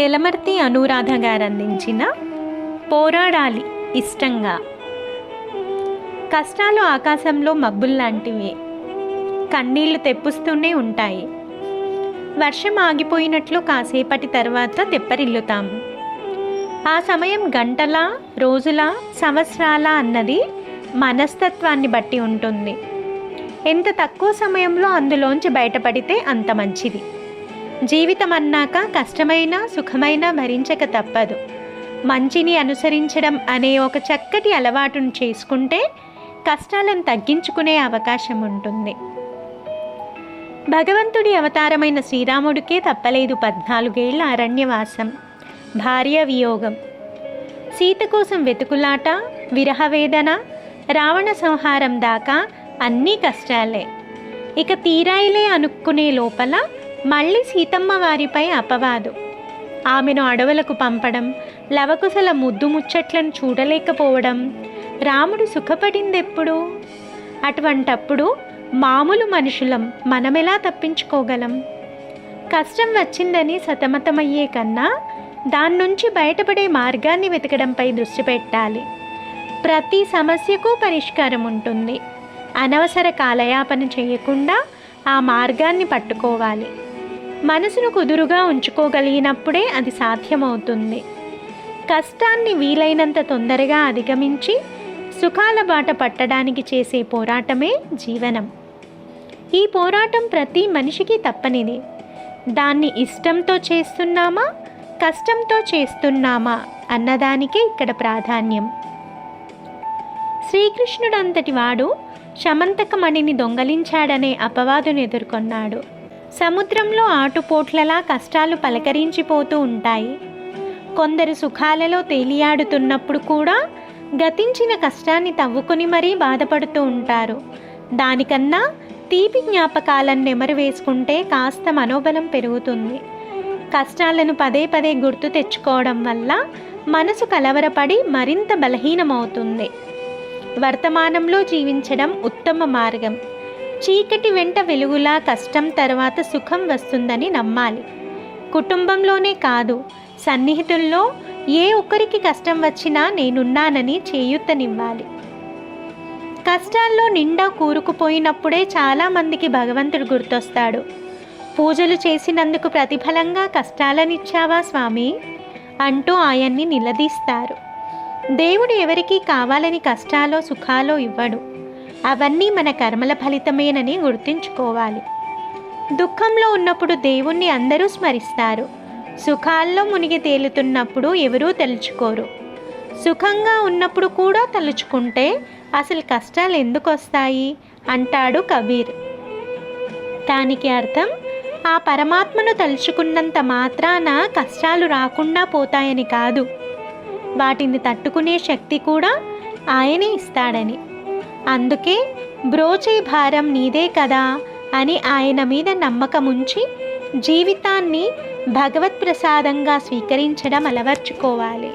ఎలమర్తి అనురాధ గారు అందించిన పోరాడాలి ఇష్టంగా. కష్టాలు ఆకాశంలో మబ్బుల్లాంటివి కన్నీళ్ళు తెప్పుస్తూనే ఉంటాయి. వర్షం ఆగిపోయినట్లు కాసేపటి తర్వాత తెప్పరిల్లుతాం. ఆ సమయం గంటల రోజుల సంవత్సరాల అన్నది మనస్తత్వాన్ని బట్టి ఉంటుంది. ఎంత తక్కువ సమయంలో అందులోంచి బయటపడితే అంత మంచిది. జీవితం అన్నాక కష్టమైన సుఖమైన భరించక తప్పదు. మంచిని అనుసరించడం అనే ఒక చక్కటి అలవాటును చేసుకుంటే కష్టాలను తగ్గించుకునే అవకాశం ఉంటుంది. భగవంతుడి అవతారమైన శ్రీరాముడికే తప్పలేదు పద్నాలుగేళ్ళ అరణ్యవాసం. భార్య వియోగం. సీత కోసం వెతుకులాట విరహవేదన రావణ సంహారం దాకా అన్నీ కష్టాలే. ఇక తీరాయిలే అనుకునే లోపల మళ్ళీ సీతమ్మ వారిపై అపవాదు. ఆమెను అడవులకు పంపడం లవకుశల ముద్దు ముచ్చట్లను చూడలేకపోవడం రాముడు సుఖపడిందెప్పుడు? అటువంటప్పుడు మామూలు మనుషులం మనమెలా తప్పించుకోగలం? కష్టం వచ్చిందని సతమతమయ్యే కన్నా దాని నుంచి బయటపడే మార్గాన్ని వెతకడంపై దృష్టి పెట్టాలి. ప్రతి సమస్యకు పరిష్కారం ఉంటుంది. అనవసర కాలయాపన చేయకుండా ఆ మార్గాన్ని పట్టుకోవాలి. మనసును కుదురుగా ఉంచుకోగలిగినప్పుడే అది సాధ్యమవుతుంది. కష్టాన్ని వీలైనంత తొందరగా అధిగమించి సుఖాల బాట పట్టడానికి చేసే పోరాటమే జీవనం. ఈ పోరాటం ప్రతి మనిషికి తప్పనిది. దాన్ని ఇష్టంతో చేస్తున్నామా కష్టంతో చేస్తున్నామా అన్నదానికే ఇక్కడ ప్రాధాన్యం. శ్రీకృష్ణుడంతటి వాడు శమంతకమణిని దొంగలించాడనే అపవాదును ఎదుర్కొన్నాడు. సముద్రంలో ఆటుపోట్లలా కష్టాలు పలకరించిపోతూ ఉంటాయి. కొందరు సుఖాలలో తేలియాడుతున్నప్పుడు కూడా గతించిన కష్టాన్ని తవ్వుకొని మరీ బాధపడుతూ ఉంటారు. దానికన్నా తీపి జ్ఞాపకాలను నెమరు వేసుకుంటే కాస్త మనోబలం పెరుగుతుంది. కష్టాలను పదే పదే గుర్తు తెచ్చుకోవడం వల్ల మనసు కలవరపడి మరింత బలహీనమవుతుంది. వర్తమానంలో జీవించడం ఉత్తమ మార్గం. చీకటి వెంట వెలుగులా కష్టం తర్వాత సుఖం వస్తుందని నమ్మాలి. కుటుంబంలోనే కాదు సన్నిహితుల్లో ఏ ఒక్కరికి కష్టం వచ్చినా నేనున్నానని చేయూతనివ్వాలి. కష్టాల్లో నిండా కూరుకుపోయినప్పుడే చాలామందికి భగవంతుడు గుర్తొస్తాడు. పూజలు చేసినందుకు ప్రతిఫలంగా కష్టాలనిచ్చావా స్వామి? అంటూ ఆయన్ని నిలదీస్తారు. దేవుడు ఎవరికీ కావాలని కష్టాలో సుఖాలో ఇవ్వడు. అవన్నీ మన కర్మల ఫలితమేనని గుర్తుంచుకోవాలి. దుఃఖంలో ఉన్నప్పుడు దేవుణ్ణి అందరూ స్మరిస్తారు. సుఖాల్లో మునిగి తేలుతున్నప్పుడు ఎవరూ తలుచుకోరు. సుఖంగా ఉన్నప్పుడు కూడా తలుచుకుంటే అసలు కష్టాలు ఎందుకు వస్తాయి? అంటాడు కబీర్. దానికి అర్థం ఆ పరమాత్మను తలుచుకున్నంత మాత్రాన కష్టాలు రాకుండా పోతాయని కాదు. వాటిని తట్టుకునే శక్తి కూడా ఆయనే ఇస్తాడని. అందుకే బ్రోచే భారం నీదే కదా అని ఆయన మీద నమ్మకముంచి జీవితాన్ని భగవత్ ప్రసాదంగా స్వీకరించడం అలవర్చుకోవాలి.